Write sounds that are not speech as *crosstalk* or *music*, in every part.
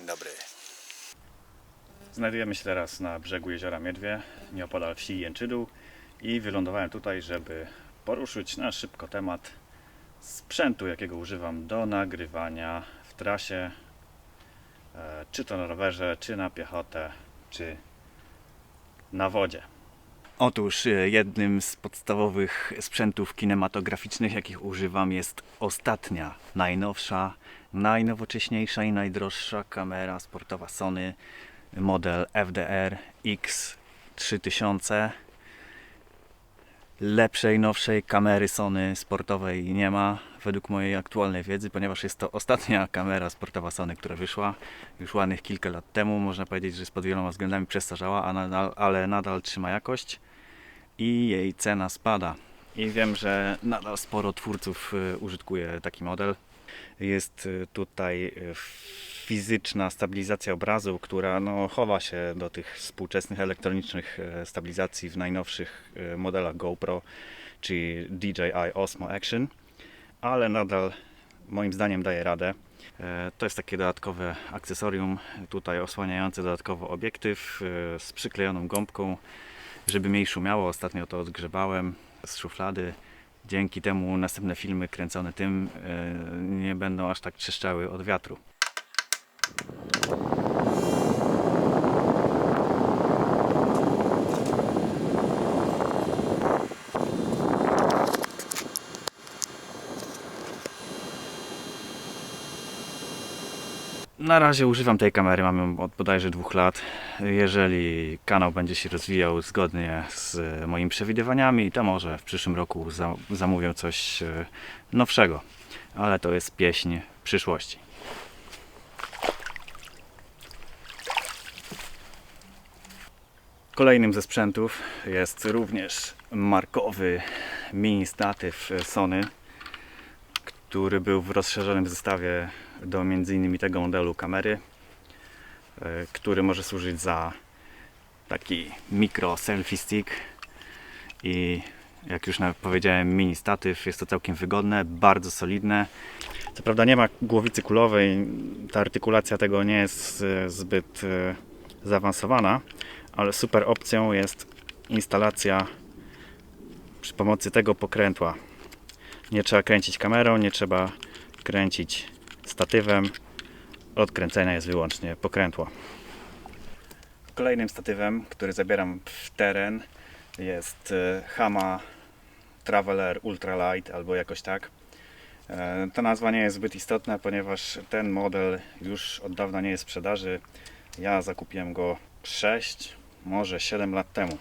Dzień dobry. Znajdujemy się teraz na brzegu jeziora Miedwie, nieopodal wsi Jęczydół i wylądowałem tutaj, żeby poruszyć na szybko temat sprzętu, jakiego używam do nagrywania w trasie, e, czy to na rowerze, czy na piechotę, czy na wodzie. Otóż e, jednym z podstawowych sprzętów kinematograficznych, jakich używam, jest ostatnia, najnowsza, najnowocześniejsza i najdroższa kamera sportowa Sony, model FDR X3000. Lepszej, nowszej kamery Sony sportowej nie ma, według mojej aktualnej wiedzy, ponieważ jest to ostatnia kamera sportowa Sony, która wyszła już ładnych kilka lat temu. Można powiedzieć, że jest pod wieloma względami przestarzała, ale nadal trzyma jakość i jej cena spada. I wiem, że nadal sporo twórców y, użytkuje taki model. Jest y, tutaj y, fizyczna stabilizacja obrazu, która no, chowa się do tych współczesnych elektronicznych stabilizacji w najnowszych modelach GoPro czy DJI Osmo Action, ale nadal moim zdaniem daje radę. To jest takie dodatkowe akcesorium, tutaj osłaniające dodatkowo obiektyw z przyklejoną gąbką, żeby mniej szumiało. Ostatnio to odgrzebałem z szuflady. Dzięki temu następne filmy kręcone tym e, nie będą aż tak trzeszczały od wiatru. Na razie używam tej kamery, mam ją od bodajże dwóch lat. Jeżeli kanał będzie się rozwijał zgodnie z moimi przewidywaniami, to może w przyszłym roku za, zamówię coś e, nowszego. Ale to jest pieśń przyszłości. Kolejnym ze sprzętów jest również markowy mini statyw Sony, który był w rozszerzonym zestawie do m.in. tego modelu kamery, e, który może służyć za taki mikro selfie stick i jak już powiedziałem mini statyw, jest to całkiem wygodne, bardzo solidne. Co prawda nie ma głowicy kulowej, ta artykulacja tego nie jest e, zbyt e, zaawansowana, ale super opcją jest instalacja przy pomocy tego pokrętła. Nie trzeba kręcić kamerą, nie trzeba kręcić statywem. Od kręcenia jest wyłącznie pokrętło. Kolejnym statywem, który zabieram w teren jest e, Hama Traveler Ultralight albo jakoś tak. E, Ta nazwa nie jest zbyt istotna, ponieważ ten model już od dawna nie jest w sprzedaży. Ja zakupiłem go 6, może 7 lat temu.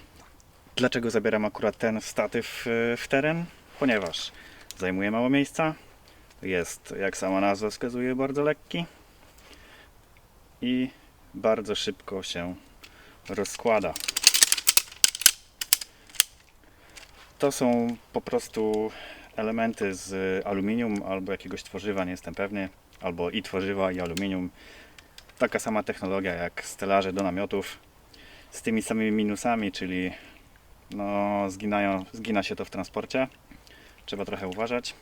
Dlaczego zabieram akurat ten statyw e, w teren? Ponieważ zajmuje mało miejsca, jest, jak sama nazwa wskazuje, bardzo lekki i bardzo szybko się rozkłada. To są po prostu elementy z aluminium albo jakiegoś tworzywa, nie jestem pewny, albo i tworzywa i aluminium. Taka sama technologia jak stelaże do namiotów z tymi samymi minusami, czyli no, zginają, zgina się to w transporcie. Trzeba trochę uważać.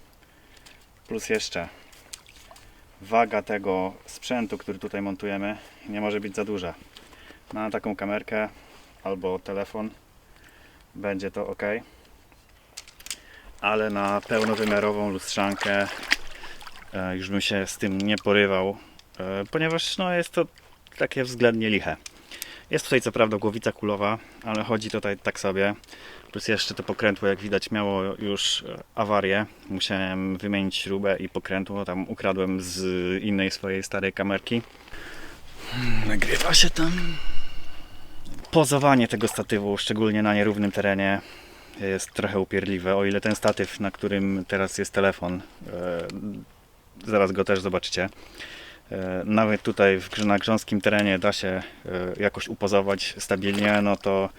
Plus jeszcze waga tego sprzętu, który tutaj montujemy, nie może być za duża. Na taką kamerkę albo telefon będzie to ok, ale na pełnowymiarową lustrzankę e, już bym się z tym nie porywał, e, ponieważ no, jest to takie względnie liche. Jest tutaj co prawda głowica kulowa, ale chodzi tutaj tak sobie. Plus jeszcze to pokrętło, jak widać, miało już e, awarię. Musiałem wymienić śrubę i pokrętło. Tam ukradłem z innej swojej starej kamerki. Hmm, Nagrywa się tam. Pozowanie tego statywu, szczególnie na nierównym terenie, jest trochę upierdliwe. O ile ten statyw, na którym teraz jest telefon, e, zaraz go też zobaczycie. E, Nawet tutaj w, na grząskim terenie da się e, jakoś upozować stabilnie, no to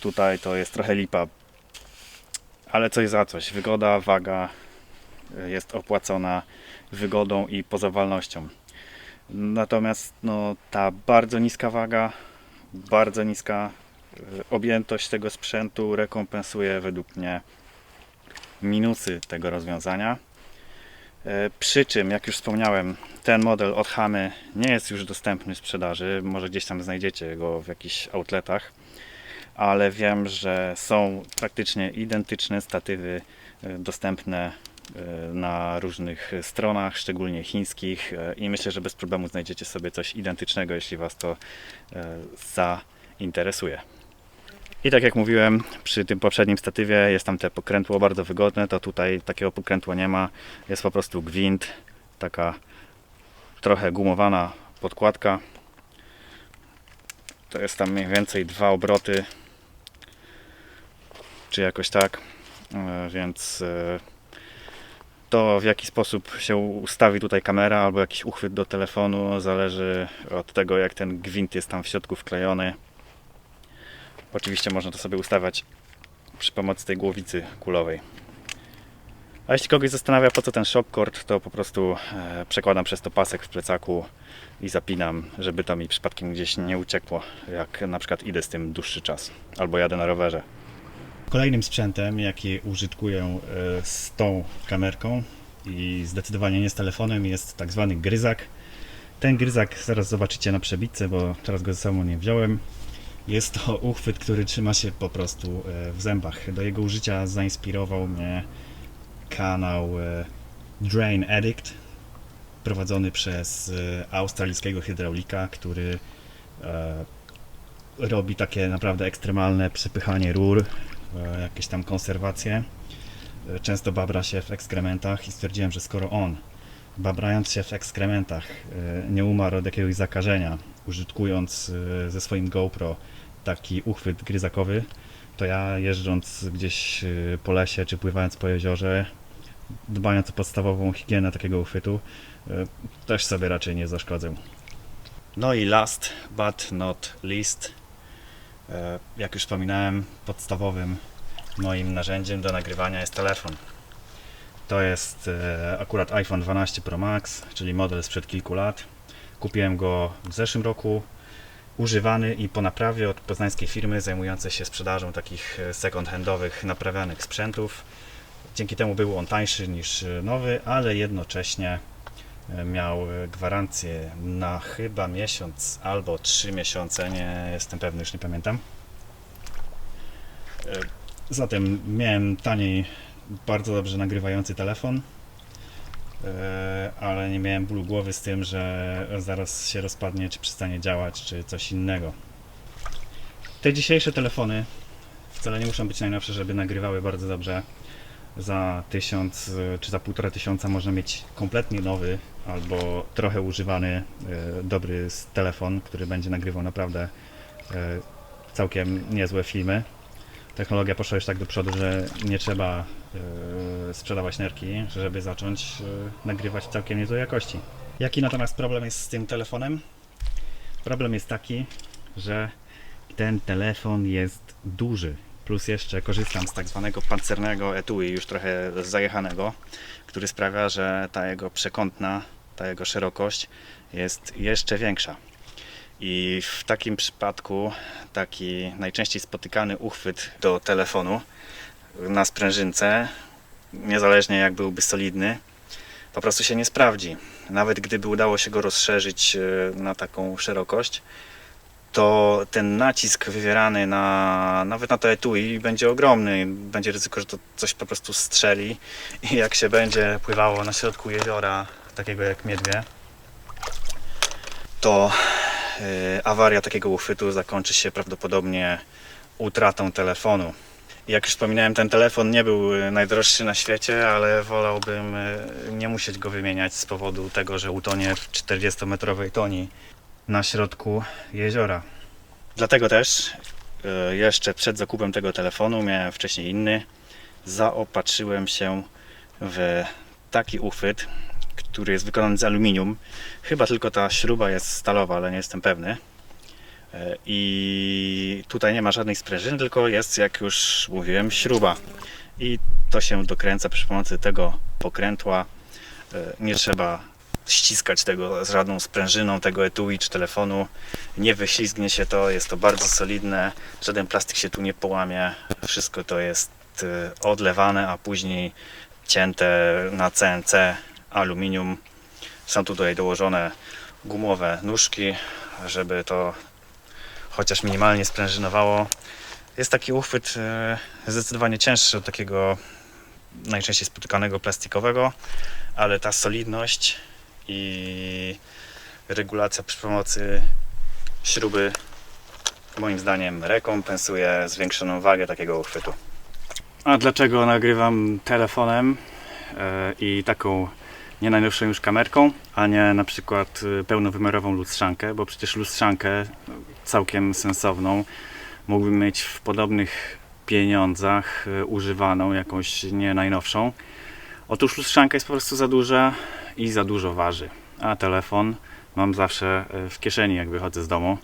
tutaj to jest trochę lipa. Ale coś za coś. Wygoda, waga e, jest opłacona wygodą i pozowalnością. Natomiast no, ta bardzo niska waga, bardzo niska objętość tego sprzętu rekompensuje według mnie minusy tego rozwiązania. E, Przy czym, jak już wspomniałem, ten model od Hamy nie jest już dostępny w sprzedaży. Może gdzieś tam znajdziecie go w jakichś outletach, ale wiem, że są praktycznie identyczne statywy e, dostępne e, na różnych stronach, szczególnie chińskich i myślę, że bez problemu znajdziecie sobie coś identycznego, jeśli Was to zainteresuje. I tak jak mówiłem, przy tym poprzednim statywie jest tam te pokrętło bardzo wygodne, to tutaj takiego pokrętła nie ma. Jest po prostu gwint, taka trochę gumowana podkładka. To jest tam mniej więcej dwa obroty, czy jakoś tak. E, Więc e, to w jaki sposób się ustawi tutaj kamera albo jakiś uchwyt do telefonu zależy od tego jak ten gwint jest tam w środku wklejony. Oczywiście można to sobie ustawiać przy pomocy tej głowicy kulowej. A jeśli kogoś zastanawia po co ten shock cord, to po prostu e, przekładam przez to pasek w plecaku i zapinam, żeby to mi przypadkiem gdzieś nie uciekło, jak na przykład idę z tym dłuższy czas albo jadę na rowerze. Kolejnym sprzętem, jaki użytkuję e, z tą kamerką i zdecydowanie nie z telefonem, jest tak zwany gryzak. Ten gryzak zaraz zobaczycie na przebitce, bo teraz go ze sobą nie wziąłem. Jest to uchwyt, który trzyma się po prostu e, w zębach. Do jego użycia zainspirował mnie kanał e, Drain Addict prowadzony przez e, australijskiego hydraulika, który robi takie naprawdę ekstremalne przepychanie rur, jakieś tam konserwacje. Często babra się w ekskrementach i stwierdziłem, że skoro on, babrając się w ekskrementach, nie umarł od jakiegoś zakażenia, użytkując e, ze swoim GoPro taki uchwyt gryzakowy, to ja jeżdżąc gdzieś e, po lesie czy pływając po jeziorze, dbając o podstawową higienę takiego uchwytu, e, też sobie raczej nie zaszkodzę. No i last but not least, jak już wspominałem, podstawowym moim narzędziem do nagrywania jest telefon. To jest akurat iPhone 12 Pro Max, czyli model sprzed kilku lat. Kupiłem go w zeszłym roku, używany i po naprawie od poznańskiej firmy zajmującej się sprzedażą takich e, second-handowych naprawianych sprzętów. Dzięki temu był on tańszy niż e, nowy, ale jednocześnie e, miał gwarancję na chyba miesiąc albo trzy miesiące, nie jestem pewny, już nie pamiętam. Zatem miałem taniej, bardzo dobrze nagrywający telefon, ale nie miałem bólu głowy z tym, że zaraz się rozpadnie, czy przestanie działać, czy coś innego. Te dzisiejsze telefony wcale nie muszą być najnowsze, żeby nagrywały bardzo dobrze. Za tysiąc e, czy za półtora tysiąca można mieć kompletnie nowy albo trochę używany e, dobry telefon, który będzie nagrywał naprawdę e, całkiem niezłe filmy. Technologia poszła już tak do przodu, że nie trzeba e, sprzedawać nerki, żeby zacząć e, nagrywać całkiem niezłej jakości. Jaki natomiast problem jest z tym telefonem? Problem jest taki, że ten telefon jest duży. Plus jeszcze korzystam z tak zwanego pancernego etui, już trochę zajechanego, który sprawia, że ta jego przekątna, ta jego szerokość jest jeszcze większa. I w takim przypadku taki najczęściej spotykany uchwyt do telefonu na sprężynce, niezależnie jak byłby solidny, po prostu się nie sprawdzi. Nawet gdyby udało się go rozszerzyć e, na taką szerokość, to ten nacisk wywierany na nawet na to etui będzie ogromny. Będzie ryzyko, że to coś po prostu strzeli i jak się będzie pływało na środku jeziora, takiego jak Miedwie, to awaria takiego uchwytu zakończy się prawdopodobnie utratą telefonu. Jak już wspominałem, ten telefon nie był e, najdroższy na świecie, ale wolałbym e, nie musieć go wymieniać z powodu tego, że utonie w 40-metrowej toni na środku jeziora. Dlatego też e, jeszcze przed zakupem tego telefonu, miałem wcześniej inny, zaopatrzyłem się w taki uchwyt, który jest wykonany z aluminium. Chyba tylko ta śruba jest stalowa, ale nie jestem pewny. E, I tutaj nie ma żadnej sprężyny, tylko jest, jak już mówiłem, śruba. I to się dokręca przy pomocy tego pokrętła. E, Nie trzeba ściskać tego z żadną sprężyną, tego etui czy telefonu. Nie wyślizgnie się to, jest to bardzo solidne, żaden plastik się tu nie połamie. Wszystko to jest e, odlewane, a później cięte na CNC aluminium Są tutaj dołożone gumowe nóżki, żeby to chociaż minimalnie sprężynowało. Jest taki uchwyt e, zdecydowanie cięższy od takiego najczęściej spotykanego plastikowego, ale ta solidność i regulacja przy pomocy śruby moim zdaniem rekompensuje zwiększoną wagę takiego uchwytu. A dlaczego nagrywam telefonem e, i taką nie najnowszą już kamerką, a nie na przykład e, pełnowymiarową lustrzankę, bo przecież lustrzankę no, całkiem sensowną mógłbym mieć w podobnych pieniądzach e, używaną, jakąś nie najnowszą. Otóż lustrzanka jest po prostu za duża i za dużo waży, a telefon mam zawsze e, w kieszeni, jak wychodzę z domu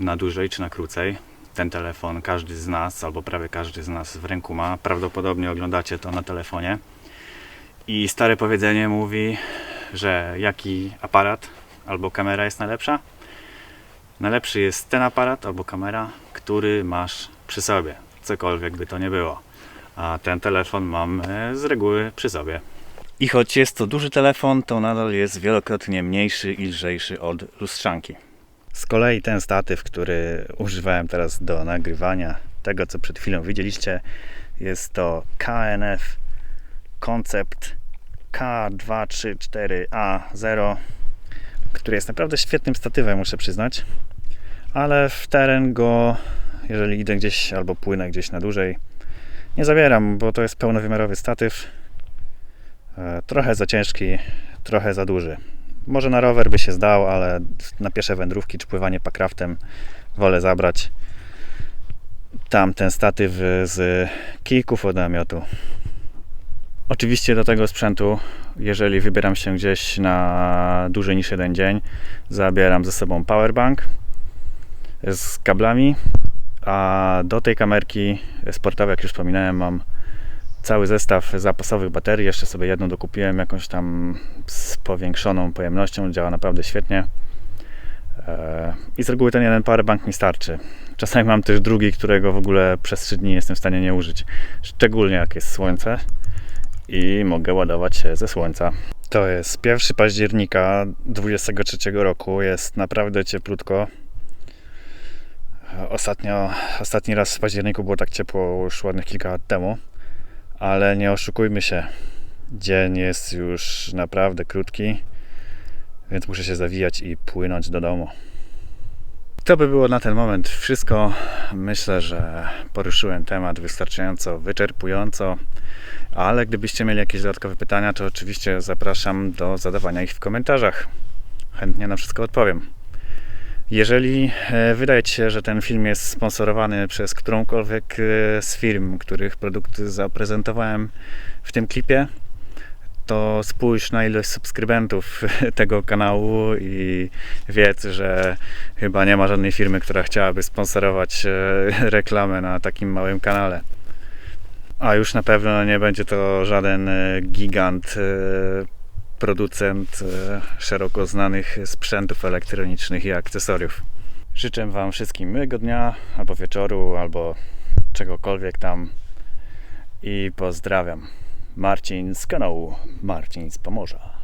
na dłużej czy na krócej. Ten telefon każdy z nas, albo prawie każdy z nas w ręku ma. Prawdopodobnie oglądacie to na telefonie. I stare powiedzenie mówi, że jaki aparat albo kamera jest najlepsza? Najlepszy jest ten aparat albo kamera, który masz przy sobie, cokolwiek by to nie było. A ten telefon mam e, z reguły przy sobie. I choć jest to duży telefon, to nadal jest wielokrotnie mniejszy i lżejszy od lustrzanki. Z kolei ten statyw, który używałem teraz do nagrywania tego, co przed chwilą widzieliście, jest to KNF Concept K234A0, który jest naprawdę świetnym statywem, muszę przyznać, ale w teren go, jeżeli idę gdzieś albo płynę gdzieś na dłużej, nie zabieram, bo to jest pełnowymiarowy statyw. E, Trochę za ciężki, trochę za duży. Może na rower by się zdał, ale na piesze wędrówki czy pływanie pakraftem wolę zabrać tamten statyw z kijków od namiotu. Oczywiście do tego sprzętu, jeżeli wybieram się gdzieś na dłużej niż jeden dzień, zabieram ze sobą powerbank z kablami, a do tej kamerki sportowej, jak już wspominałem, mam cały zestaw zapasowych baterii. Jeszcze sobie jedną dokupiłem, jakąś tam z powiększoną pojemnością. Działa naprawdę świetnie. E, I z reguły ten jeden powerbank mi starczy. Czasami mam też drugi, którego w ogóle przez 3 dni jestem w stanie nie użyć. Szczególnie jak jest słońce i mogę ładować się ze słońca. To jest 1 października 2023 roku. Jest naprawdę cieplutko. Ostatnio, ostatni raz w październiku było tak ciepło już ładnych kilka lat temu, ale nie oszukujmy się. Dzień jest już naprawdę krótki, więc muszę się zawijać i płynąć do domu. To by było na ten moment wszystko. Myślę, że poruszyłem temat wystarczająco wyczerpująco, ale gdybyście mieli jakieś dodatkowe pytania, to oczywiście zapraszam do zadawania ich w komentarzach. Chętnie na wszystko odpowiem. Jeżeli e, wydaje Ci się, że ten film jest sponsorowany przez którąkolwiek e, z firm, których produkty zaprezentowałem w tym klipie, to spójrz na ilość subskrybentów *laughs* tego kanału i wiedz, że chyba nie ma żadnej firmy, która chciałaby sponsorować e, reklamę na takim małym kanale. A już na pewno nie będzie to żaden e, gigant, e, producent e, szeroko znanych sprzętów elektronicznych i akcesoriów. Życzę Wam wszystkim miłego dnia, albo wieczoru, albo czegokolwiek tam i pozdrawiam. Marcin z kanału Marcin z Pomorza.